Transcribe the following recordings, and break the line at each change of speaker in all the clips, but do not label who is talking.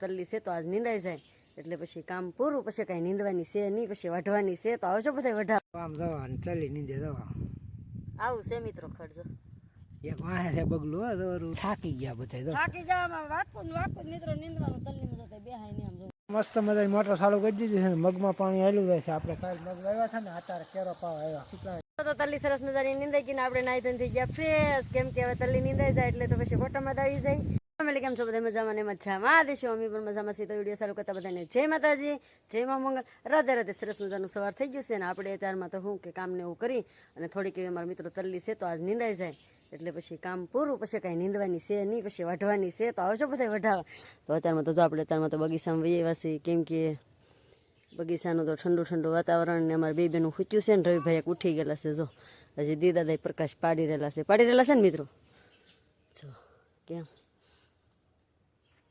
તલ્લી છે તો આજ નિંદાઈ જાય. એટલે પછી કામ પૂરું પછી કાંઈ નીંદવાની છે નહીં પછી વઢવાની છે. તો આવજો બધા વઢાવ
આમ અને ચલી નીંદે દવા
આવું છે મિત્રો ખર્ચો.
એક વાહે છે બગલું હો દોરું. થાકી ગયા બધા
થાકી જવામાં વાકું વાકું મિત્રો નીંદવાનું તલ્લી માં જતા બેહાય નહીં આમ જો.
મસ્ત મજાની મોટર ચાલુ કરી દીધી છે ને મગમાં પાણી આવેલું જાય છે. આપણે કાલ મગ આવ્યા છે ને અત્યારે કેરો પાવ આવ્યા. કેટલા
તો તલ્લી સરસ મજાની નીંદાઈ ગઈ ને આપણે નાઈ ધન થઈ ગયા. ફ્રેશ કેમ કે હવે તલ્લી નીંદાઈ જાય એટલે તો પછી ફોટામાં આવી જાય. ફેમિલી કેમ છો? બધા મજામાં ને મજામાં? દેશો અમે પણ મજામાં છીએ. તો વીડિયો ચાલુ કરતા બધાને જય માતાજી, જય મા મંગલ. રાધે રાધે, સરસ મજાનું સવાર થઈ ગયું છે ને આપણે અત્યારમાં તો હું કે કામને એવું કરી અને થોડીક એવી અમારા મિત્રો તલ્લી છે તો આજ નિંદાઈ જાય. એટલે પછી કામ પૂરું, પછી કાંઈ નીંદવાની છે નહીં, પછી વઢવાની છે. તો આવશો બધા વઢાવા. તો અત્યારમાં તો જો આપણે અત્યારમાં તો બગીચામાં આવ્યા છીએ. કેમ કે બગીચાનું તો ઠંડુ ઠંડુ વાતાવરણ ને અમારે બે બેનું ખૂચ્યું છે ને રવિભાઈ એક ઉઠી ગયેલા છે. જો, હજી દીદાદાઈ પ્રકાશ પાડી રહેલા છે. પાડી રહેલા છે ને મિત્રો? જો, કેમ?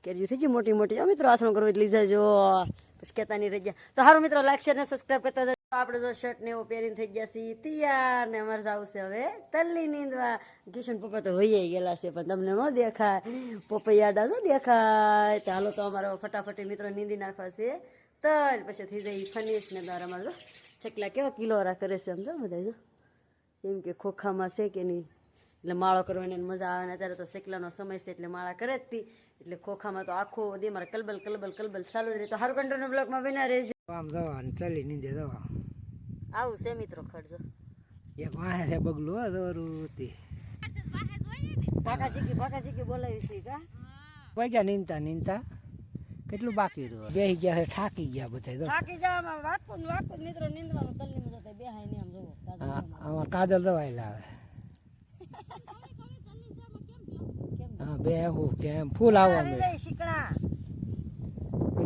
કેરીઓ થઈ ગઈ મોટી મોટી. આ મિત્રો આથણું કરવું લઈ જાજો પછી કહેતા નહીં રહી ગયા તો સારું મિત્રો લાઈક શેર ને સબસ્ક્રાઈબ કરતા જજો. આપણે જો શર્ટ ને એવું પહેરીને થઈ ગયા છીએ. તૈયાર ને અમારે જવું છે હવે. તલ્લી નીંદવા. કિશન પપ્પા તો હોઈ ગયેલા છે, પણ તમને ન દેખાય. પપૈયાડા જો દેખાય. ચાલો તો અમારો ફટાફટી મિત્રો નીંદી નાખવા છે. તલ, પછી થઈ જાય ફનીશ ને દ્વારા અમારો ચકલા કેવા કિલોરા કરે છે, સમજો બધા જો. કેમ કે ખોખામાં છે કે નહીં? એટલે માળો કરવાની મજા આવે ને અત્યારે તો શેકલાનો સમય છે એટલે માળા કરે જ એટલે ખોખામાં તો આખો દી મારે કલબલ કલબલ કલબલ ચાલુ જ રહે. તો હારું કંટ્રોલ બ્લોકમાં બના રહેજો.
આમ અને ચલી નીંદે દવા
આવું છે મિત્રો ખર્ચો.
એક વાહે છે બગલું હો દોરું તે.
પાકા શીખી પાકા શીખી બોલાવી છે કા?
વાગ્યા નીંદતા નીંદતા. કેટલું બાકી રહ્યું? બેસી ગયા છે થાકી ગયા બધા
થાકી જવામાં વાકું વાકું મિત્રો નીંદવાનું તલ્લી મજા થાય. બેહાય ને આમ જોવો
આમાં કાજલ દવાઈ લાવે હા બે હું કેમ ફૂલ આવવા મળે
શીકણા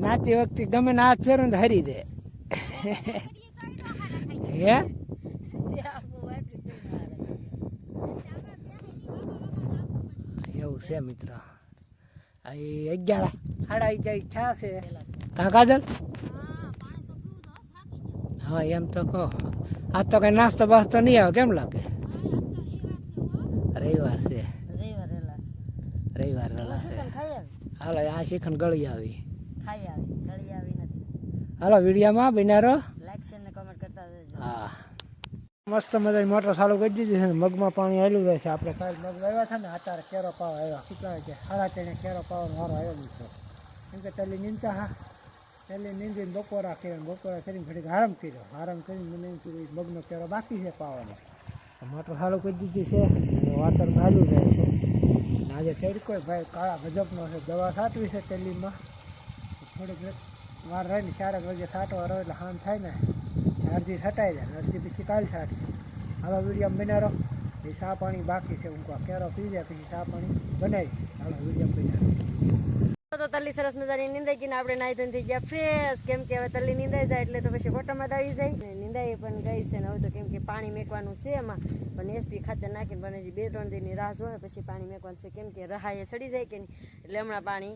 નાચતી વખતે ગમે ને હાથ ફેરવે ને હરી દે. હે? એવું છે મિત્ર. આ અગિયાર સાડા અગિયાર થયા છે. કાં કાજલ? હા એમ તો કહો. આજ તો કઈ નાસ્તો બાસ્તો નહીં આવે કેમ લાગે રવિવાર છે
રવિવાર રેલા
રવિવાર વેલા છે
શીખણ ખાઈ આવી
હાલો આ શીખણ ગળી આવી.
ખાઈ આવી ગળી આવી નથી.
હાલો વિડીયામાં બિનારો.
લાઈક શેર ને કમેન્ટ કરતા રહેજો.
હા. મસ્ત મજાની મોટર ચાલુ કરી દીધી છે ને મગમાં પાણી આવેલું જાય છે આપણે. કાલ મગ આવ્યા છે ને અત્યારે કેરો પાવા આવ્યા. કેટલા છે. સાડા તેને કેરો પાવાનો વારો આવેલો છે. કેમ કે તલી નીંદતા હા. તલી નીંદીને બપોરા કરીને બપોરા કરીને ઘડીક આરામ કર્યો. આરામ કરીને મને એમ કીધું મગનો કેરો બાકી છે પાવાનો. મોટર ચાલુ કરી દીધી છે અને વાતરમાં આવેલું જાય છે. આજે તડકો ભાઈ કાળા ગજબનો છે, દવા સાટવી છે તેલીમાં. થોડીક વાર રહીને ચારેક વાગે સાટવા રહો એટલે હાન થાય ને અડધી છટાઈ જાય અડધી પછી કાલ સાટશે હાલો વીડિયો બનારો એ સા પાણી બાકી છે, હું કેરો પી જાય પછી સા પાણી બનાવી. હાલો વીડિયો બનારો
તો તલ્લી સરસ મજાની નિંદાઈ ગઈ આપણે નાઈ ધન થઈ ગયા ફ્રેશ કેમ કે હવે તલ્લી નિંદાઈ જાય એટલે તો પછી ફોટામાં આવી જાય. ને નિંદાઈ પણ ગઈ છે ને હવે તો કેમ કે પાણી મેકવાનું છે એમાં. પણ એસપી ખાતર નાખીને પણ હજી બે ત્રણ દિનની રાહ જોવે, પછી પાણી મેકવાનું છે. કેમ કે રહાએ સડી જાય કે નહીં? એટલે હમણાં પાણી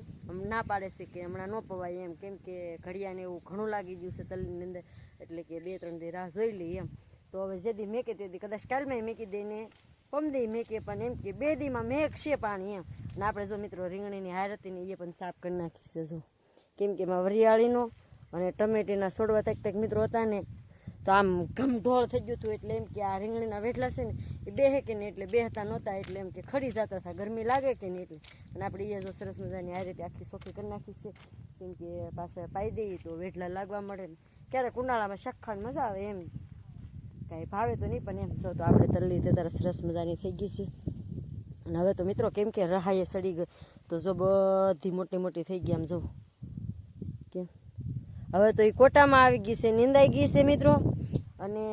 ના પાડે છે કે હમણાં ન પવાય એમ. કેમ કે ઘડિયાને એવું ઘણું લાગી ગયું છે તલ્લીની અંદર એટલે કે બે ત્રણ દી રાહ જોઈ લઈએ એમ. તો હવે જે દી મેકે તેથી કદાચ કાલમાં મેકી દઈને પમદી મેકે પણ એમ કે બે દીમાં મેક છે પાણી એમ. અને આપણે જો મિત્રો રીંગણીની હાર એ પણ સાફ કરી નાખી જો કેમ કે એમાં વરિયાળીનો અને ટમેટીના છોડવા તક તક મિત્રો હતા ને, તો આમ ગમઢોળ થઈ ગયું હતું એટલે એમ કે આ રીંગણીના વેઠલા છે ને એ બેહે કે નહીં એટલે બેહતા નહોતા એટલે એમ કે ખડી જતા હતા. ગરમી લાગે કે નહીં એટલે. અને આપણે એ જો સરસ મજાની આ રીતે આખી સોખી કરી નાખી છે. કેમ કે પાસે પાઈ દઈએ તો વેઠલા લાગવા મળે ને. ક્યારેક ઉનાળામાં શાક મજા આવે એમ. કાંઈ ભાવે તો નહીં, પણ એમ જો તો આપણે તલ્લી તે તારા સરસ મજાની થઈ ગઈ છે. અને હવે તો મિત્રો કેમ કે રહાય સડી ગઈ, તો જો બધી મોટી મોટી થઈ ગઈ આમ જો. કેમ? હવે તો એ કોટામાં આવી ગઈ છે, નિંદાઈ ગઈ છે મિત્રો. અને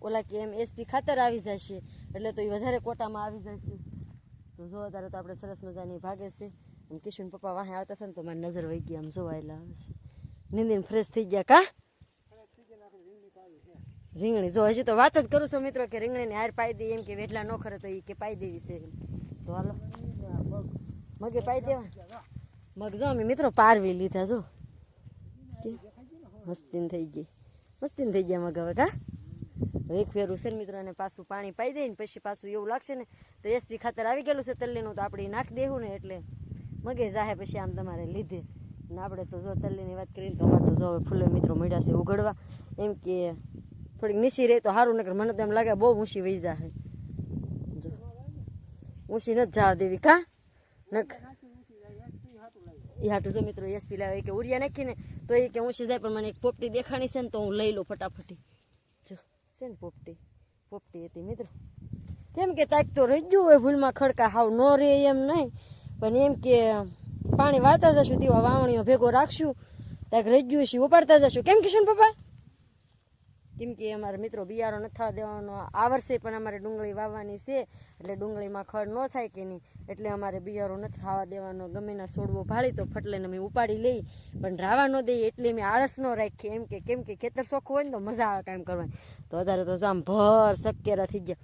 ઓલા કે એમ એસપી ખાતર આવી જશે, એટલે તો એ વધારે કોટામાં આવી જશે. તો જો અત્યારે તો આપણે સરસ મજાની ભાગે છે. એમ કિશન પપ્પા વાહે આવતા હતા ને તો મારી નજર વહી ગઈ આમ જોવાયેલા આવે છે. નીંદીને ફ્રેશ થઈ ગયા કા? રીંગણી. જો હજી તો વાત જ કરું છું મિત્રો કે રીંગણીને હાર પાઈ દઈએ એમ કે વેટલા ન ખરે તો એ કે પાઈ દેવી છે તો હાલો. મગે પાઈ દેવા. મગ જો અમે મિત્રો પારવી લીધા જો. મસ્તીન થઈ ગઈ. મસ્તીન થઈ ગયા મગ હવે કા? એક ફેરું છે મિત્રો અને પાછું પાણી પાઈ દે ને પછી પાછું એવું લાગશે ને તો એસપી ખાતર આવી ગયેલું છે તલ્લીનું તો આપણે નાખ દેવું ને એટલે મગે જાહે પછી આમ તમારે લીધે. ને આપણે તો જો તલ્લીની વાત કરીને તો અમારે તો જો હવે ફૂલે મિત્રો મળ્યા છે ઉગડવા. એમ કે થોડીક નીસી રહે તો સારું નકર મને તો એમ લાગે બહુ ઊંચી વહી જાય જો. ઊંચી નથી જવા દેવી, કા? નક. હાટું જો મિત્રો એસપી લાવે કે ઉરિયા નાખીને, તો એ કે ઊંચી જાય, પણ મને એક પોપટી દેખાણી છે ને તો હું લઈ લઉં ફટાફટી. જો, છે ને પોપટી. પોપટી હતી મિત્રો. કેમ કે તાક તો રહી ગયું હોય ભૂલમાં ખડકા, હાવ ન રહે એમ નહીં. પણ એમ કે પાણી વાળતા જશું તેવા વાવણીઓ ભેગો રાખશું. તાક રહી ગયું છે ઉપાડતા જશું. કેમ કિશન પપ્પા? કેમ કે અમારા મિત્રો બિયારો નથી થવા દેવાનો. આ વર્ષે પણ અમારે ડુંગળી વાવવાની છે. એટલે ડુંગળીમાં ખડ ન થાય કે નહીં. એટલે અમારે બિયારો નથી થવા દેવાનો. ગમે ના છોડવો ભાળી તો ફટલે અમે ઉપાડી લઈ. પણ રાવા ન દઈએ એટલે અમે આળસ ન રાખીએ. એમ કે, કેમ કે ખેતર ચોખ્ખું હોય ને તો મજા આવે કામ કરવાની. તો વધારે તો આમ ભર શક્યરા થઈ ગયા.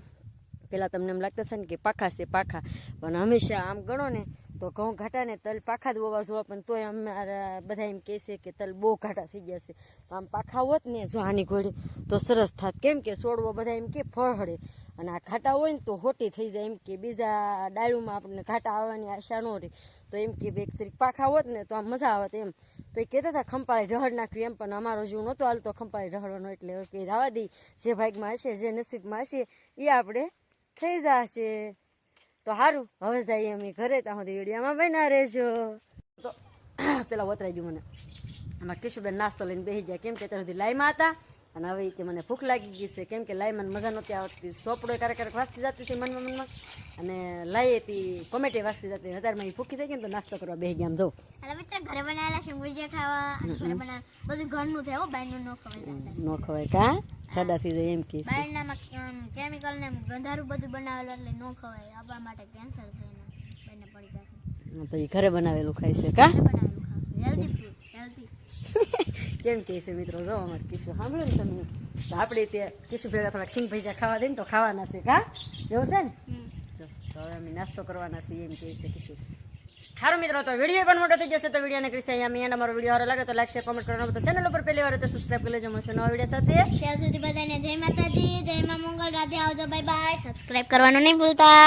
પહેલાં તમને એમ લાગતા થાય ને કે પાખા છે પાખા. પણ હંમેશા આમ ગણો ને તો ઘઉં ઘાટા ને તલ પાખા જ હોવા જોવા, પણ તોય અમારા બધા એમ કહે છે કે તલ બહુ ઘાટા થઈ ગયા છે. આમ પાખા હોત ને જો આની ઘોડી, તો સરસ થાત. કેમ કે છોડવો બધા એમ કે ફળહળે અને આ ઘાટા હોય ને તો હોટી થઈ જાય એમ કે બીજા ડાળુમાં આપણને ઘાટા આવવાની આશા ન રહે. તો એમ કે એક તરીક પાખા હોત ને તો આમ મજા આવત એમ. તો એ કહેતા હતા, ખંપાળી રહડ નાખ્યું એમ. પણ અમારો જીવ નહોતો હાલતો ખંપાળી રહડવાનો. એટલે કે રાવા દઈ જે ભાગમાં હશે, જે નસીબમાં હશે એ આપણે થઈ જશે. તો સારું હવે જઈએ અમે ઘરે ત્યાં સુધી વિડીયોમાં બના રહેજો. તો પેલા વતરાઈ ગયું મને. આમાં કિશુબેન નાસ્તો લઈને બેસી જાય કેમ કે ત્યાં સુધી લાઈમાં હતા અને હવે કે મને ભૂખ લાગી ગઈ છે. કેમ કે લાઈમાં મજા નહોતી આવતી. સોપડો ક્યારેક ક્યારેક વાંચતી જતી હતી મનમાં મનમાં. અને લાઈ હતી કોમેટી વાંચતી જતી અત્યારમાં એ ભૂખી થઈ ગઈ તો નાસ્તો કરવા બેસી ગયા આમ જો.
ઘરે બનાવેલા શંકરજી ખાવા બધું ઘરનું થાય હો બહારનું ન ખવાય.
ન ખવાય કા? જાડા થઈ જાય એમ કે.
બહારનામાં કેમિકલ ને ગંધારું બધું બનાવેલું એટલે ન ખવાય. આપણા માટે કેન્સર થાય ને બંને પડી
જાય તો એ ઘરે બનાવેલું ખાય છે કા?
હેલ્ધી ફૂડ હેલ્ધી
કેમ કે છે મિત્રો જો અમારે કિશુ સાંભળો ને તમે. તો આપણે ત્યાં કિશુ ભેગા થોડાક સિંગ ભજીયા ખાવા દે ને તો ખાવાના છે કા? જેવું છે ને? જો તો હવે અમે નાસ્તો કરવાના છીએ એમ કહે છે કિશુ. સારું મિત્રો, તો વીડિયો પણ મોટો થઈ જશે, તો વિડીયોને કરીશ અહીંયા. એન્ડ અમારો વીડિયો સારો લાગે તો લાઈક શેર કોમેન્ટ કરવાનો તો ચેનલ ઉપર પહેલી વાર તો સબસ્ક્રાઈબ કરી લેજો. મળશે નવા વીડિયો સાથે.
ત્યાં સુધી બધાને જય માતાજી, જય મા મંગળ. રાધે આવજો. બાય બાય સબસ્ક્રાઇબ કરવાનું નહીં ભૂલતા.